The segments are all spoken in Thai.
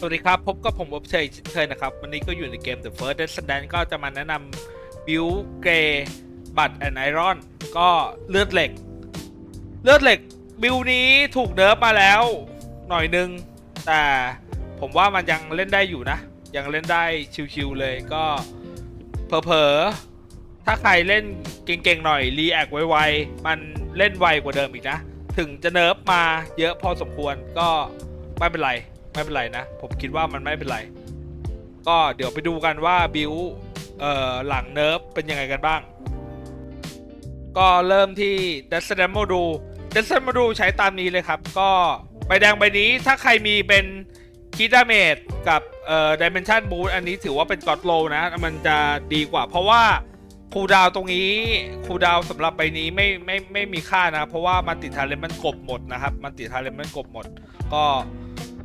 สวัสดีครับ พบกับผมอบเชยเช่นเคยนะครับ วันนี้ก็อยู่ในเกม The First Descendant ก็จะมาแนะนำบิวเกรบัตแอนไอรอนก็เลือดเหล็ก เลือดเหล็กบิวนี้ถูกเนิร์ฟมาแล้ว หน่อยนึง แต่ผมว่ามันยังเล่นได้อยู่นะ ยังเล่นได้ชิวๆเลยก็เผลอๆถ้าใครเล่นเก่งๆหน่อยรีแอคไวๆมันเล่นไวกว่าเดิมอีกนะ ถึงจะเนิร์ฟมาเยอะพอสมควรก็ไม่เป็นไร ไม่เป็นไรนะ ผมคิดว่ามันไม่เป็นไร ก็เดี๋ยวไปดูกันว่าบิวเอ่อหลังเนิร์ฟเป็นยังไงกันบ้าง ก็เริ่มที่ d e s t i n m o d u d e s t i n m o d u ใช้ตามนี้เลยครับ ก็ใบแดงใบนี้ถ้าใครมีเป็นคิดาเมจกับเอ่อ Dimension Boost อันนี้ถือว่าเป็น God Low นะ มันจะดีกว่า เพราะว่าคูดาวตรงนี้คูดาวสำหรับใบนี้ไม่ไม่ไม่มีค่านะ เพราะว่ามันติดทาเลนมันกบหมดนะครับ มันติดทาเลนมันกบหมด ก็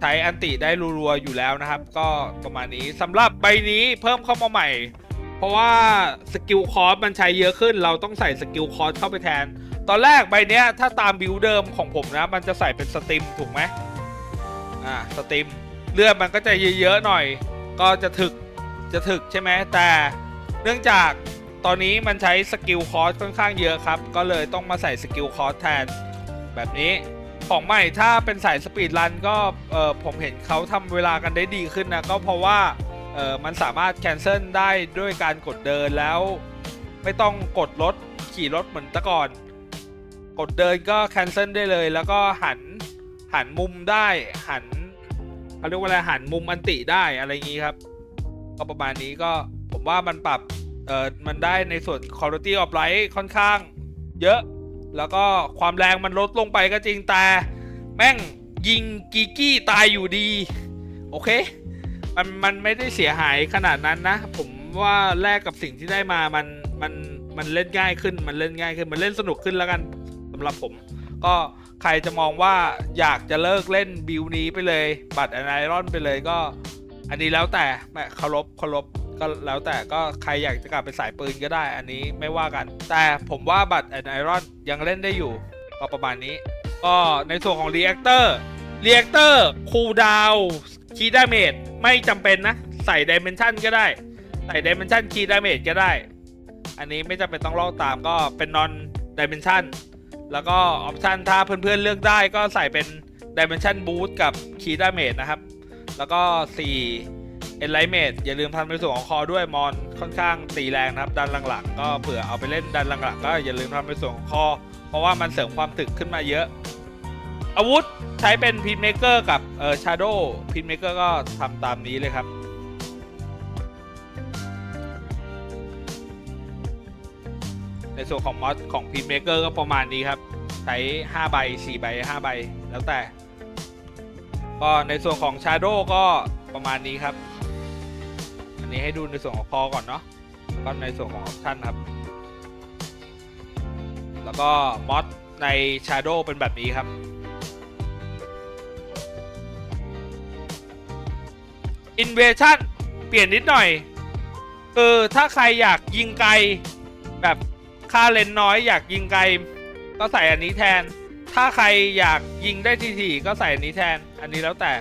ใช้อันติได้รัวๆอยู่แล้วนะครับ ก็ประมาณนี้สำหรับใบนี้เพิ่มเข้ามาใหม่ เพราะว่าสกิลคอร์สมันใช้เยอะขึ้น เราต้องใส่สกิลคอร์สเข้าไปแทน ตอนแรกใบเนี้ยถ้าตามบิวเดิมของผมนะ มันจะใส่เป็นสตรีมถูกไหมอ่าสตรีมเลือดมันก็จะเยอะๆหน่อย ก็จะถึกจะถึกใช่ไหมแต่เนื่องจากตอนนี้มันใช้สกิลคอร์สค่อนข้างเยอะครับ ก็เลยต้องมาใส่สกิลคอร์สแทนแบบนี้ ของใหม่ถ้าเป็นสายสปีดรันก็เออผมเห็นเขาทำเวลากันได้ดีขึ้นนะก็เพราะว่าเออมันสามารถแคนเซิลได้ด้วยการกดเดินแล้ว ไม่ต้องกดรถขี่รถเหมือนแต่ก่อน กดเดินก็แคนเซิลได้เลย แล้วก็หันหันมุมได้หันเขาเรียกว่าอะไรหันมุมอันติได้อะไรอย่างนี้ครับ ก็ประมาณนี้ก็ผมว่ามันปรับเออมันได้ในส่วน quality of life ค่อนข้างเยอะ แล้วก็ความแรงมันลดลงไปก็จริงแต่แม่งยิงกีกี้ตายอยู่ดี โอเค มันมันไม่ได้เสียหายขนาดนั้นนะ ผมว่าแลกกับสิ่งที่ได้มามันมันมันเล่นง่ายขึ้นมันเล่นง่ายขึ้นมันเล่นสนุกขึ้นแล้วกันสำหรับผม ก็ใครจะมองว่าอยากจะเลิกเล่นบิวนี้ไปเลย บัตรไอรอนไปเลยก็ อันนี้แล้วแต่แม่เคารพเคารพ ก็แล้วแต่ก็ใครอยากจะกลับไปสายปืนก็ได้อันนี้ไม่ว่ากัน แต่ผมว่าบัตรไอรอนยังเล่นได้อยู่ ก็ประมาณนี้ ก็ในส่วนของ Reactor Reactor คูลดาวคีดาเมจไม่จำเป็นนะ ใส่ Dimension ก็ได้ ใส่ Dimension คีดาเมจก็ได้ อันนี้ไม่จำเป็นต้องลอกตามก็เป็น non dimension แล้วก็ออปชันถ้าเพื่อนๆเลือกได้ก็ใส่เป็น dimension boost กับ key damage นะครับ แล้วก็4 enlightenment อย่าลืมทำในส่วนของคอด้วยมอนค่อนข้างตีแรงนะครับดันหลังๆ ก็เผื่อเอาไปเล่นดันหลังๆก็อย่าลืมทำในส่วนของคอ เพราะว่ามันเสริมความถึกขึ้นมาเยอะ อาวุธใช้เป็นพินเมเกอร์กับเอ่อชาโดพินเมเกอร์ก็ทำตามนี้เลยครับในส่วนของมอสของพินเมเกอร์ก็ประมาณนี้ครับ ใช้ 5 ใบ 4 ใบ 5 ใบ แล้วแต่ ก็ในส่วนของ Shadow ก็ประมาณนี้ครับ นี้ให้ดูในส่วนของคอก่อนเนาะแล้วก็ในส่วนของออปชันครับ แล้วก็มอสใน Shadow เป็นแบบนี้ครับ Invasion เปลี่ยนนิดหน่อยคือถ้าใครอยากยิงไกล แบบค่าเลนน้อยอยากยิงไกล ก็ใส่อันนี้แทน ถ้าใครอยากยิงได้ทีๆก็ใส่อันนี้แทน อันนี้แล้วแต่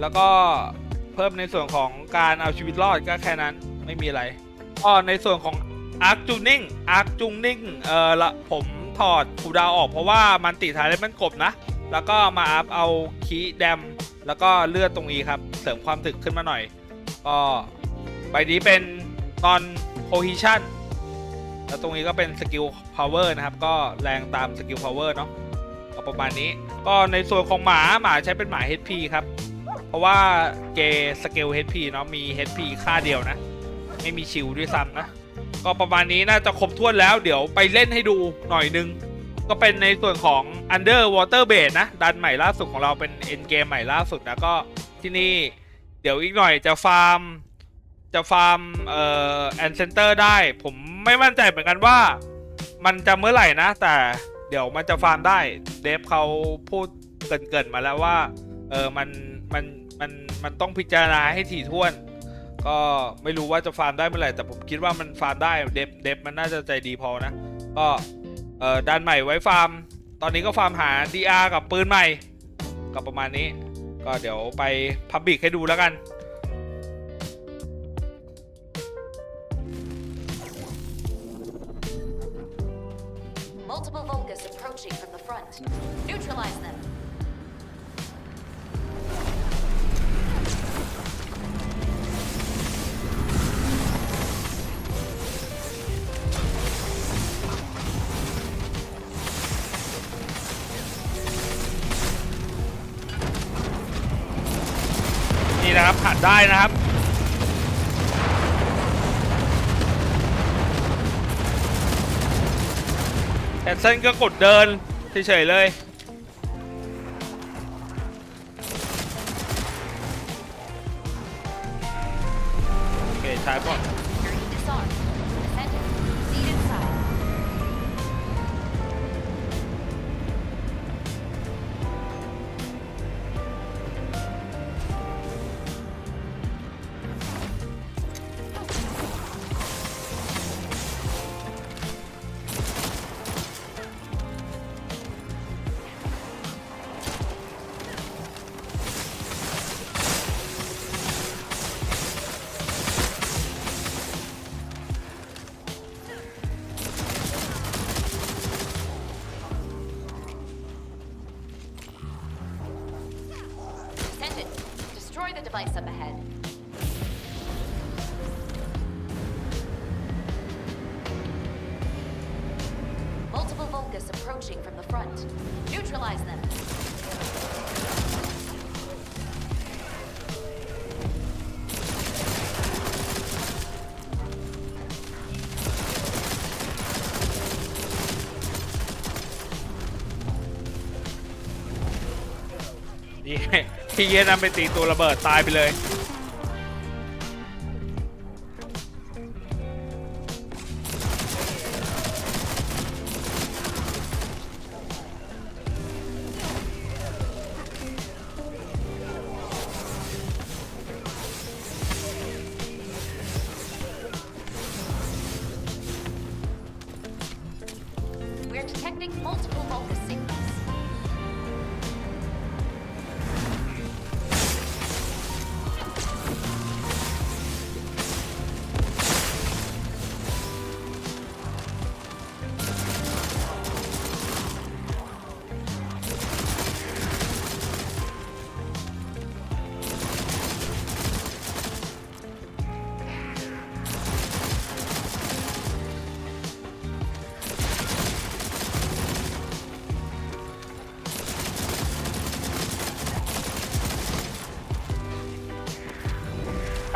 แล้วก็ เพิ่มในส่วนของการเอาชีวิตรอดก็แค่นั้นไม่มีอะไรก็ในส่วนของ Arc Tuning Arc Tuning เออละผมถอดคูดาวออกเพราะว่ามันติดท้ายแล้วมันกบนะ แล้วก็มาอัพเอาคีแดม แล้วก็เลือดตรงนี้ครับ เสริมความถึกขึ้นมาหน่อยก็ใบนี้เป็นตอน cohesion แล้วตรงนี้ก็เป็นสกิล power นะครับ ก็แรงตามสกิล power เนาะก็ประมาณนี้ ก็ในส่วนของหมาหมาใช้เป็นหมา HP ครับ เพราะว่าเกสเกล HP เนาะมี HP ค่าเดียวนะ ไม่มีชิลด้วยซ้ำนะ ก็ประมาณนี้น่าจะครบถ้วนแล้ว เดี๋ยวไปเล่นให้ดูหน่อยนึง ก็เป็นในส่วนของ Underwater Base นะ ดันใหม่ล่าสุดของเราเป็น End Game ใหม่ล่าสุดนะก็ที่นี่เดี๋ยวอีกหน่อยจะฟาร์มจะฟาร์มเอ่อแอนเซนเตอร์ได้ ผมไม่มั่นใจเหมือนกันว่า มันจะเมื่อไหร่นะ แต่เดี๋ยวมันจะฟาร์มได้ เดฟเขาพูดเกินๆมาแล้วว่าเออมันมัน มันมันต้องพิจารณาให้ถี่ถ้วน ก็ไม่รู้ว่าจะฟาร์มได้เมื่อไหร่ แต่ผมคิดว่ามันฟาร์มได้เดฟเดฟมันน่าจะใจดีพอนะ ก็เอ่อดันใหม่ไว้ฟาร์ม ตอนนี้ก็ฟาร์มหา DR กับปืนใหม่ก็ประมาณนี้กก็เดี๋ยวไปพับบิกให้ดูแล้วกันัดได้นะครับ แอนเซนก็กดเดินเฉยๆเลย device up ahead. Multiple Vulgus approaching from the front. Neutralize them. นี่ ที่เยนำไปตีตัวระเบิดตายไปเลย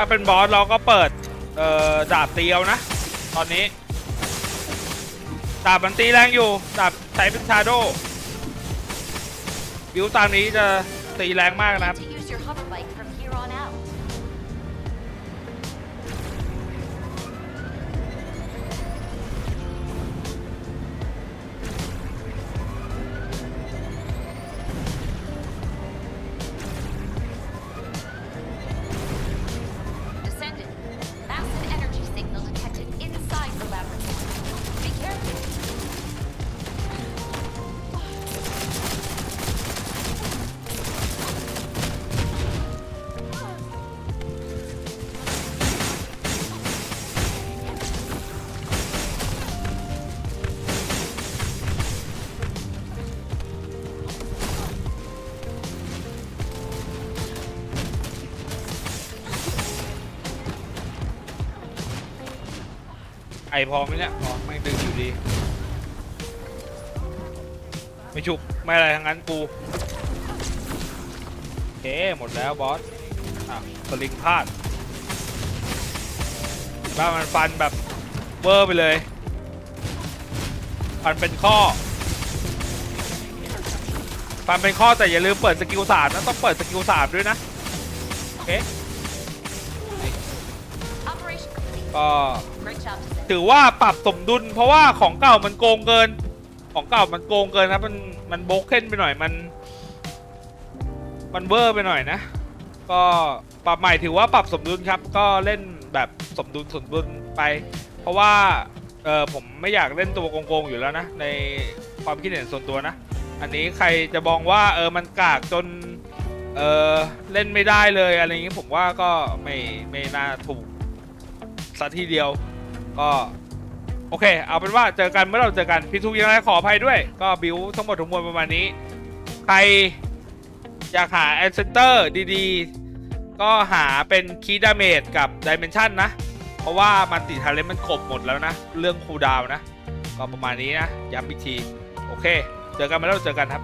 ถ้าเป็นบอสเราก็เปิด เอ่อดาบเตียวนะ ตอนนี้ ดาบมันตีแรงอยู่ ดาบใช้เป็นชาโดบิวตามนี้จะตีแรงมากนะครับ ไอพอไหมเนี่ยอ๋อไม่ดึงอยู่ดี ไม่ฉุกไม่อะไรทั้งนั้นกูโอเคหมดแล้วบอสอะสลิงพลาดบ้ามันฟันแบบเวอร์ไปเลยฟันเป็นข้อฟันเป็นข้อแต่อย่าลืมเปิดสกิลสามนะต้องเปิดสกิลสามด้วยนะโอเค ก็ Great job, Descendant. ถือว่าปรับสมดุล เพราะว่าของเก่ามันโกงเกิน ของเก่ามันโกงเกินครับ มันมันโบกเค้นไปหน่อยมัน มันเวอร์ไปหน่อยนะ ก็ปรับใหม่ถือว่าปรับสมดุลครับ ก็เล่นแบบสมดุลสมดุลไป เพราะว่าเออผมไม่อยากเล่นตัวโกงๆอยู่แล้วนะ ในความคิดเห็นส่วนตัวนะ อันนี้ใครจะมองว่าเออมันกากจนเออเล่นไม่ได้เลยอะไรอย่างงี้ผมว่าก็ไม่ไม่น่าถูก สัทีเดียว ก็โอเค เอาเป็นว่าเจอกันเมื่อเราเจอกันพี่ทุกยังไงขออภัยด้วย ก็บิวทั้งหมดทั้งมวลประมาณนี้ ใครอยากหาแอนเซนเตอร์ดีๆ ก็หาเป็นคีดาเมจกับดิเมนชันนะ เพราะว่ามันติทาเลนมันครบหมดแล้วนะ เรื่องคูดาวน์นะก็ประมาณนี้นะ ย้ำอีกที โอเค เจอกันเมื่อเราเจอกันครับ